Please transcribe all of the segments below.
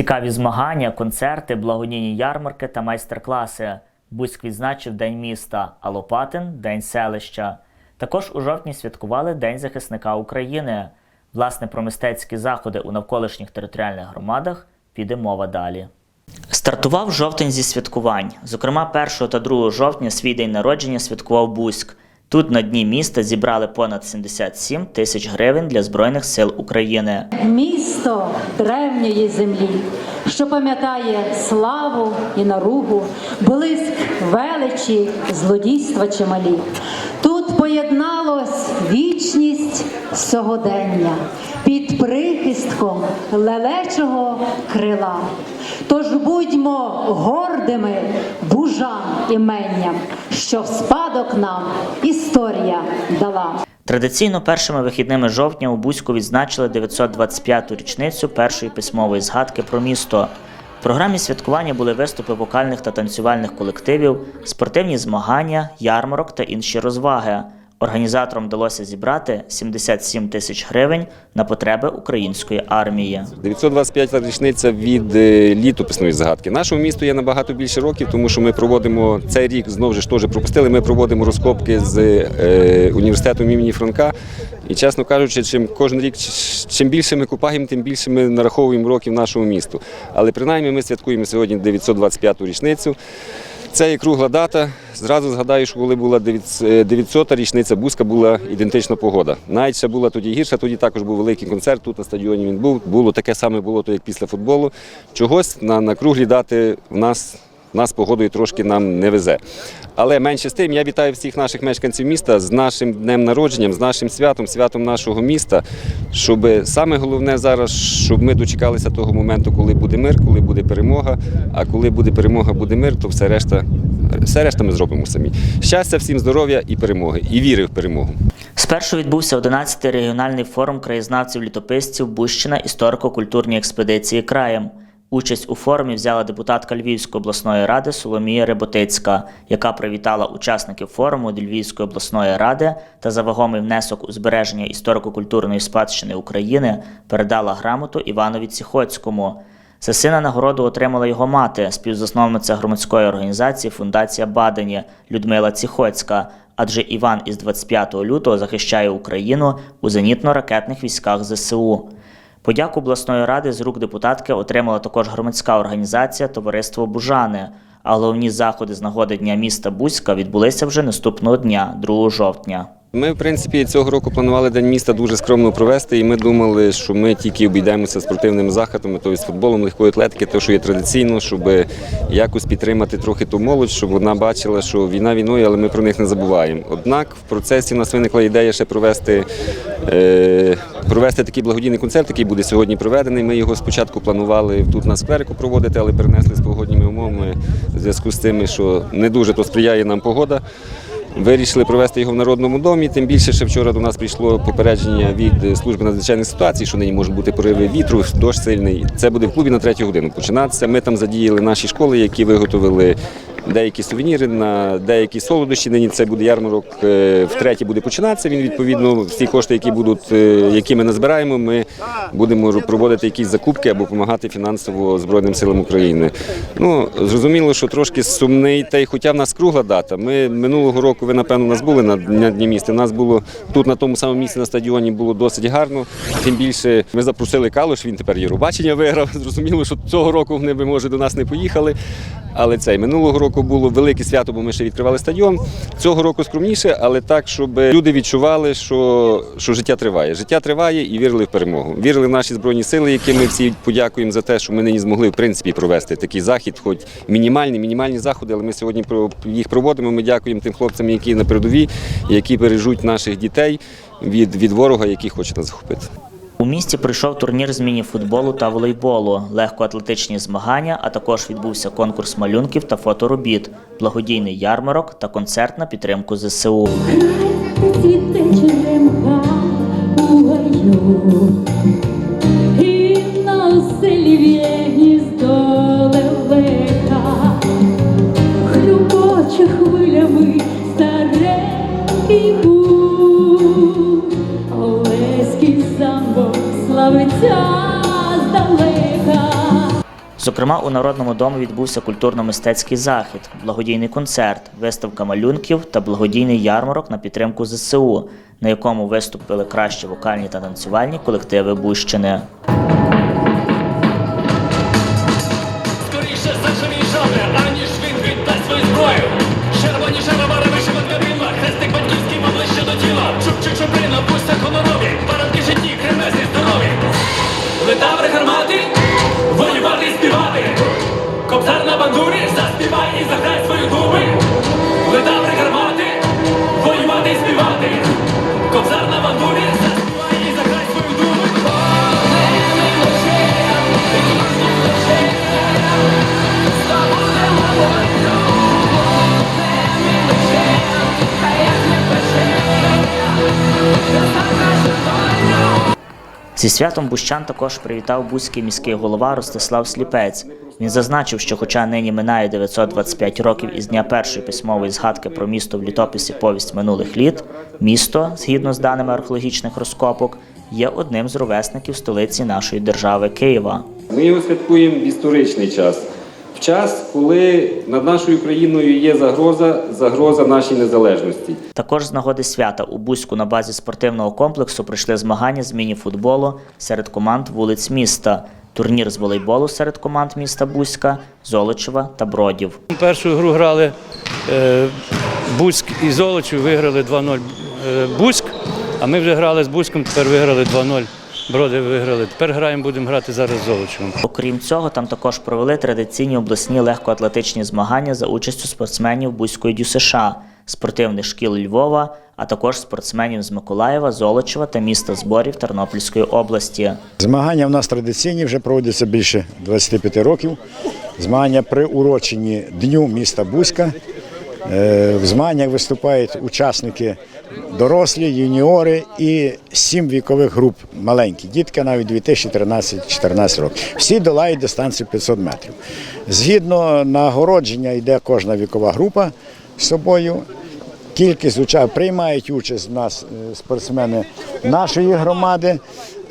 Цікаві змагання, концерти, благодійні ярмарки та майстер-класи. Буськ відзначив День міста, а Лопатин День селища. Також у жовтні святкували День захисника України. Власне, про мистецькі заходи у навколишніх територіальних громадах піде мова далі. Стартував жовтень зі святкувань. Зокрема, 1 та 2 жовтня свій день народження святкував Буськ. Тут на дні міста зібрали понад 77 тисяч гривень для Збройних сил України. Місто древньої землі, що пам'ятає славу і наругу, блиск величі, злодійства чималі. Тут поєдналось вічність сьогодення під прихистком лелечого крила. Тож будьмо гордими бужан іменням, що в спадок нам історія дала. Традиційно першими вихідними жовтня у Буську відзначили 925-ту річницю першої письмової згадки про місто. В програмі святкування були виступи вокальних та танцювальних колективів, спортивні змагання, ярмарок та інші розваги. Організаторам вдалося зібрати 77 тисяч гривень на потреби української армії. 925 річниця від е, літописної загадки. Нашому місту є набагато більше років, тому що ми проводимо цей рік знову ж теж пропустили. Ми проводимо розкопки з е, університетом імені Франка. І чесно кажучи, чим кожен рік чим більше ми купаємо, тим більше ми нараховуємо років нашому місту. Але принаймні ми святкуємо сьогодні 925-ту річницю. Це є кругла дата. Зразу згадаю, що коли була 900-та річниця Буска, була ідентична погода. Навіть ще була тоді гірша, тоді також був великий концерт. Тут на стадіоні він був. Було таке саме було, то як після футболу. Чогось на, на круглі дати в нас, нас погодою трошки нам не везе. Але менше з тим, я вітаю всіх наших мешканців міста з нашим днем народженням, з нашим святом, святом нашого міста. Щоб саме головне зараз, щоб ми дочекалися того моменту, коли буде мир, коли буде перемога. А коли буде перемога, буде мир, то все решта, все решта ми зробимо самі. Щастя, всім здоров'я і перемоги, і віри в перемогу. Спершу відбувся 11-й регіональний форум краєзнавців-літописців Бущина історико-культурні експедиції краєм. Участь у форумі взяла депутатка Львівської обласної ради Соломія Реботицька, яка привітала учасників форуму до Львівської обласної ради та за вагомий внесок у збереження історико-культурної спадщини України передала грамоту Іванові Ціхоцькому. За сина нагороду отримала його мати, співзасновниця громадської організації Фундація Бадені Людмила Ціхоцька. Адже Іван із 25 лютого захищає Україну у зенітно-ракетних військах ЗСУ. Подяку обласної ради з рук депутатки отримала також громадська організація Товариство Бужани. А головні заходи з нагоди Дня міста Бузька відбулися вже наступного дня, 2 жовтня. Ми, в принципі, цього року планували День міста дуже скромно провести, і ми думали, що ми тільки обійдемося спортивними заходами, тобто з футболом, легкої атлетики, те, що є традиційно, щоб якось підтримати трохи ту молодь, щоб вона бачила, що війна війною, але ми про них не забуваємо. Однак в процесі в нас виникла ідея ще провести, е, провести такий благодійний концерт, який буде сьогодні проведений. Ми його спочатку планували тут на скверику проводити, але перенесли з погодніми умовами в зв'язку з тим, що не дуже то сприяє нам погода. Вирішили провести його в народному домі. Тим більше, що вчора до нас прийшло попередження від служби надзвичайних ситуацій, що нині можуть бути пориви вітру, дощ сильний. Це буде в клубі на третю годину починатися. Ми там задіяли наші школи, які виготовили деякі сувеніри на деякі солодощі. Нині це буде ярмарок е, втретє буде починатися. Він відповідно всі кошти, які будуть, е, які ми назбираємо, ми будемо проводити якісь закупки або допомагати фінансово Збройним силам України. Ну зрозуміло, що трошки сумний, та й хоча в нас кругла дата. Ми минулого року, ви напевно, у нас були на дні міста. Нас було тут на тому самому місці на стадіоні було досить гарно. Тим більше ми запросили Калуш, він тепер Євробачення виграв. Зрозуміло, що цього року вони може до нас не поїхали. Але цей минулого року було велике свято, бо ми ще відкривали стадіон. Цього року скромніше, але так, щоб люди відчували, що, що життя триває. Життя триває і вірили в перемогу. Вірили в наші збройні сили, які ми всі подякуємо за те, що ми нині змогли в принципі провести такий захід, хоч мінімальні, мінімальні заходи, але ми сьогодні їх проводимо. Ми дякуємо тим хлопцям, які на передовій, які бережуть наших дітей від, від ворога, який хоче нас захопити. У місті прийшов турнір з мініфутболу та волейболу, легкоатлетичні змагання, а також відбувся конкурс малюнків та фоторобіт, благодійний ярмарок та концерт на підтримку ЗСУ. Цвіте черемха у Зокрема, у Народному домі відбувся культурно-мистецький захід, благодійний концерт, виставка малюнків та благодійний ярмарок на підтримку ЗСУ, на якому виступили кращі вокальні та танцювальні колективи Бущини. Зі святом Бущан також привітав бузький міський голова Ростислав Сліпець. Він зазначив, що хоча нині минає 925 років із дня першої письмової згадки про місто в літописі повість минулих літ, місто, згідно з даними археологічних розкопок, є одним з ровесників столиці нашої держави Києва. Ми його святкуємо в історичний час. В час, коли над нашою країною є загроза, загроза нашій незалежності. Також з нагоди свята у Бузьку на базі спортивного комплексу пройшли змагання з міні-футболу серед команд вулиць міста, турнір з волейболу серед команд міста Бузька, Золочева та Бродів. Першу гру грали е, Буськ і Золочів, виграли 2-0 е, Буськ, а ми вже грали з Буськом, тепер виграли 2-0. Броди виграли. Тепер граємо, будемо грати зараз з Золочевим. Окрім цього, там також провели традиційні обласні легкоатлетичні змагання за участю спортсменів Бузької ДЮСШ, спортивних шкіл Львова, а також спортсменів з Миколаєва, Золочева та міста зборів Тернопільської області. Змагання в нас традиційні, вже проводяться більше 25 років. Змагання приурочені Дню міста Бузька. Е, В змаганнях виступають учасники дорослі, юніори і сім вікових груп маленькі. Дітки навіть 2013-14 років. Всі долають дистанцію 500 метрів. Згідно нагородження йде кожна вікова група з собою. Кількість уча- приймають участь в нас е, спортсмени нашої громади,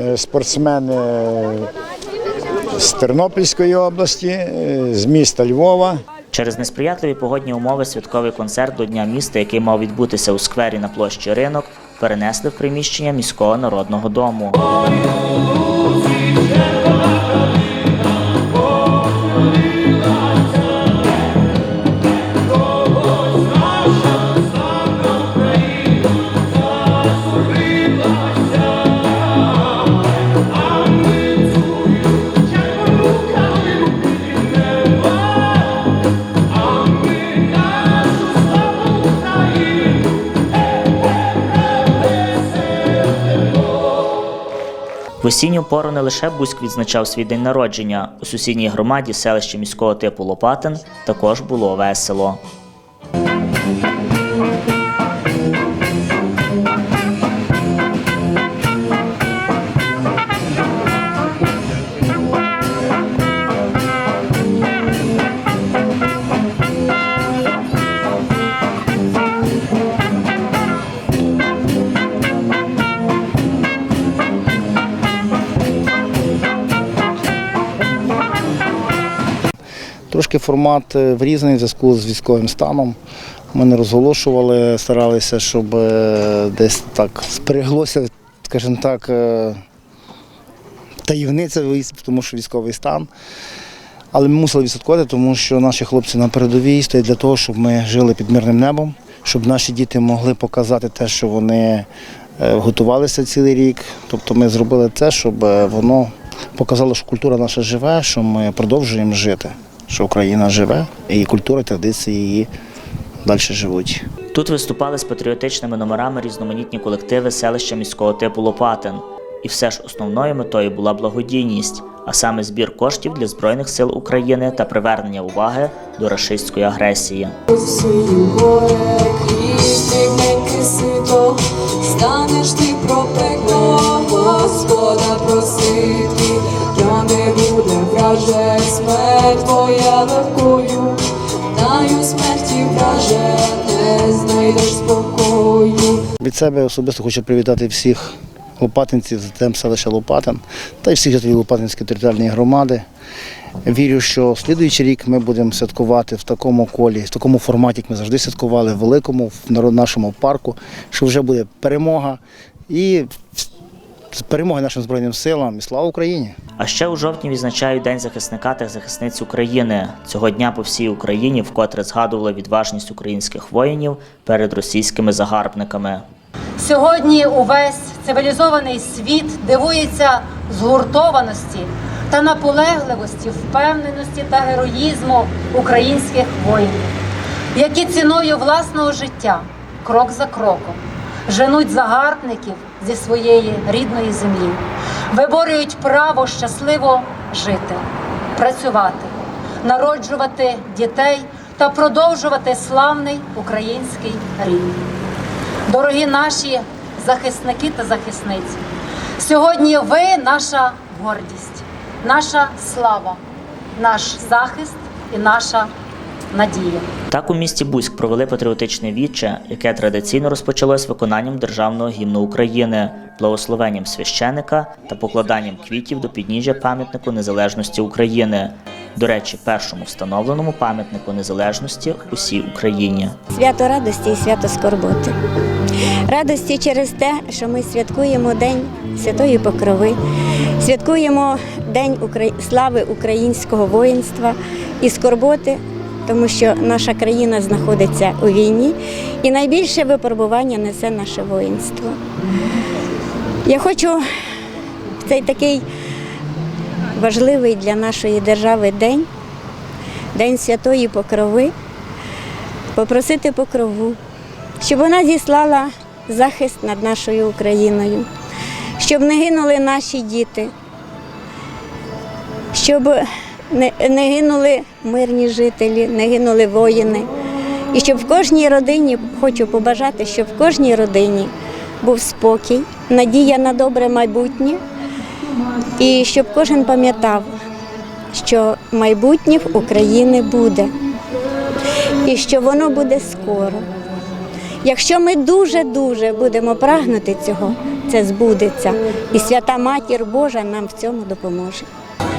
е, спортсмени е, з Тернопільської області, з міста Львова. Через несприятливі погодні умови святковий концерт до Дня міста, який мав відбутися у сквері на площі ринок, перенесли в приміщення міського народного дому. Осінню пору не лише Бузьк відзначав свій день народження. У сусідній громаді селища міського типу Лопатин також було весело. Трошки формат е, врізаний в зв'язку з військовим станом. Ми не розголошували, старалися, щоб е, десь так спряглося, скажімо так, е, таємниця, тому що військовий стан. Але ми мусили відсвяткувати, тому що наші хлопці на передовій стоять для того, щоб ми жили під мирним небом, щоб наші діти могли показати те, що вони готувалися цілий рік. Тобто ми зробили це, щоб воно показало, що культура наша живе, що ми продовжуємо жити, що Україна живе, і культура, традиції її далі живуть. Тут виступали з патріотичними номерами різноманітні колективи селища міського типу Лопатин. І все ж основною метою була благодійність, а саме збір коштів для Збройних сил України та привернення уваги до рашистської агресії. Станеш ти про пекло, Господа просити, враже, смерть твоя легкою, знаю смерті враже, не знайдеш спокою. Від себе особисто хочу привітати всіх лопатинців, затем селища Лопатин та й всіх жителів Лопатинської територіальної громади. Вірю, що слідуючий рік ми будемо святкувати в такому колі, в такому форматі, як ми завжди святкували, в великому, в нашому парку, що вже буде перемога і перемоги нашим Збройним силам і слава Україні! А ще у жовтні відзначають День захисника та захисниць України. Цього дня по всій Україні вкотре згадували відважність українських воїнів перед російськими загарбниками. Сьогодні увесь цивілізований світ дивується згуртованості та наполегливості, впевненості та героїзму українських воїнів, які ціною власного життя, крок за кроком, женуть загарбників зі своєї рідної землі, виборюють право щасливо жити, працювати, народжувати дітей та продовжувати славний український рід. Дорогі наші захисники та захисниці, сьогодні ви наша гордість, наша слава, наш захист і наша надія. Так у місті Буськ провели патріотичне віче, яке традиційно розпочалось виконанням державного гімну України, благословенням священика та покладанням квітів до підніжжя пам'ятнику незалежності України. До речі, першому встановленому пам'ятнику незалежності усій Україні. Свято радості і свято скорботи. Радості через те, що ми святкуємо День Святої Покрови, святкуємо День слави українського воїнства і скорботи, тому що наша країна знаходиться у війні і найбільше випробування несе наше воїнство. Я хочу в цей такий важливий для нашої держави день, День Святої Покрови, попросити покрову, щоб вона зіслала захист над нашою Україною, щоб не гинули наші діти, щоб не, не гинули мирні жителі, не гинули воїни. І щоб в кожній родині, хочу побажати, щоб в кожній родині був спокій, надія на добре майбутнє, і щоб кожен пам'ятав, що майбутнє в України буде і що воно буде скоро. Якщо ми дуже-дуже будемо прагнути цього, це збудеться. І свята Матір Божа нам в цьому допоможе.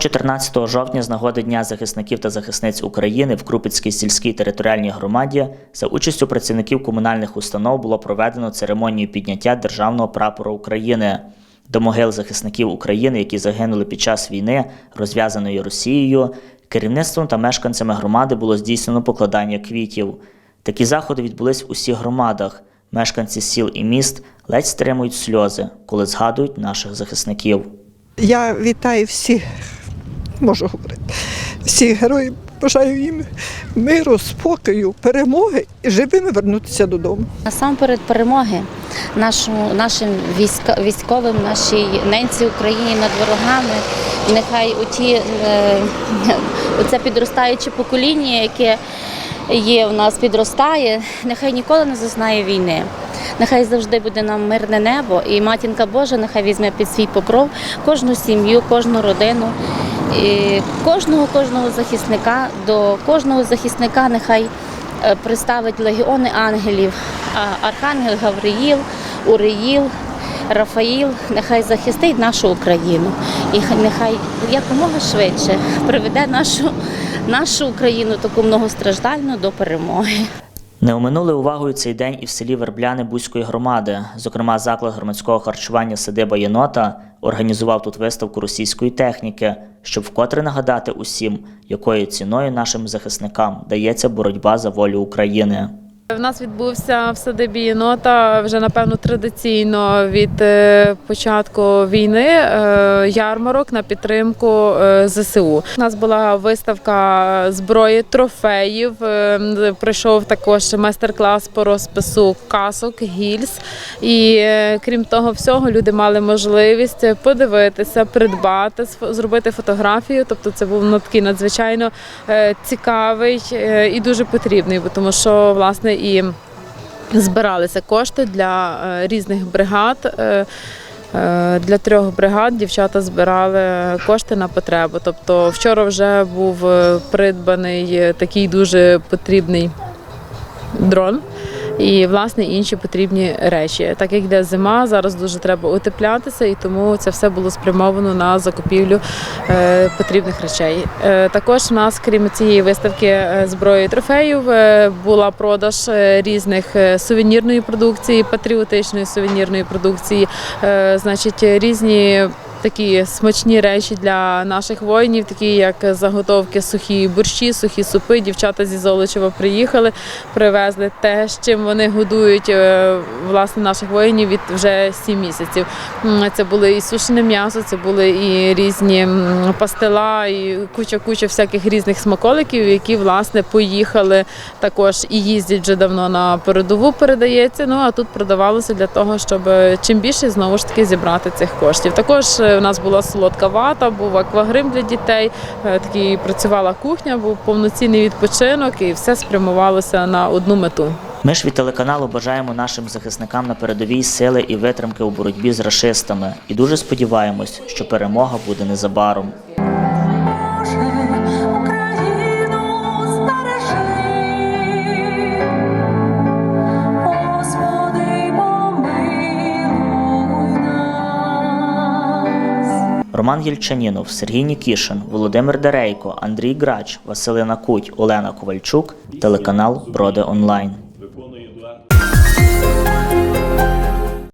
14 жовтня з нагоди Дня захисників та захисниць України в Крупицькій сільській територіальній громаді за участю працівників комунальних установ було проведено церемонію підняття державного прапора України. До могил захисників України, які загинули під час війни, розв'язаної Росією, керівництвом та мешканцями громади було здійснено покладання квітів. Такі заходи відбулись в усіх громадах. Мешканці сіл і міст ледь стримують сльози, коли згадують наших захисників. Я вітаю всіх, можу говорити, всіх героїв. Бажаю їм миру, спокою, перемоги і живими вернутися додому. Насамперед перемоги нашому, нашим військовим, нашій ненці Україні над ворогами. Нехай оті, е, оце підростаюче покоління, яке є в нас, підростає, нехай ніколи не зазнає війни. Нехай завжди буде нам мирне небо, і матінка Божа нехай візьме під свій покров кожну сім'ю, кожну родину, кожного кожного захисника. До кожного захисника нехай е, приставить легіони ангелів, архангел Гавриїл, Уриїл, Рафаїл, нехай захистить нашу Україну і нехай якомога швидше приведе нашу, нашу Україну таку многостраждальну до перемоги. Не оминули увагою цей день і в селі Вербляни Бузької громади. Зокрема, заклад громадського харчування Садиба Єнота організував тут виставку російської техніки, щоб вкотре нагадати усім, якою ціною нашим захисникам дається боротьба за волю України. В нас відбувся в садибі єнота вже напевно традиційно від е, початку війни е, ярмарок на підтримку е, ЗСУ. У нас була виставка зброї трофеїв. Прийшов також майстер-клас по розпису касок, гільз. І крім того всього, люди мали можливість подивитися, придбати, зробити фотографію. Тобто, це був ну, такий надзвичайно цікавий і дуже потрібний, тому що власне і збиралися кошти для е, різних бригад. е, е, Для трьох бригад дівчата збирали кошти на потребу. Тобто вчора вже був придбаний такий дуже потрібний дрон. І власне інші потрібні речі. Так як йде зима, зараз дуже треба утеплятися, і тому це все було спрямовано на закупівлю е, потрібних речей. Е, також у нас, крім цієї виставки е, зброї і трофеїв, була продаж різних сувенірної продукції, патріотичної сувенірної продукції, значить, різні. Такі смачні речі для наших воїнів, такі як заготовки сухі борщі, сухі супи. Дівчата зі Золочева приїхали, привезли те, з чим вони годують е, власне наших воїнів від вже сім місяців. Це були і сушене м'ясо, це були і різні пастила, і куча-куча всяких різних смаколиків, які власне поїхали також і їздять вже давно на передову. Передається. Ну а тут продавалося для того, щоб е, чим більше знову ж таки зібрати цих коштів. Також е, у нас була солодка вата, був аквагрим для дітей. е, Такий працювала кухня, був повноцінний відпочинок, і все спрямувалося на одну мету. Ми ж від телеканалу бажаємо нашим захисникам на передовій сили і витримки у боротьбі з расистами, і дуже сподіваємось, що перемога буде незабаром. Роман Єльчанінов, Сергій Нікішин, Володимир Дерейко, Андрій Грач, Василина Куть, Олена Ковальчук, телеканал Броди Онлайн.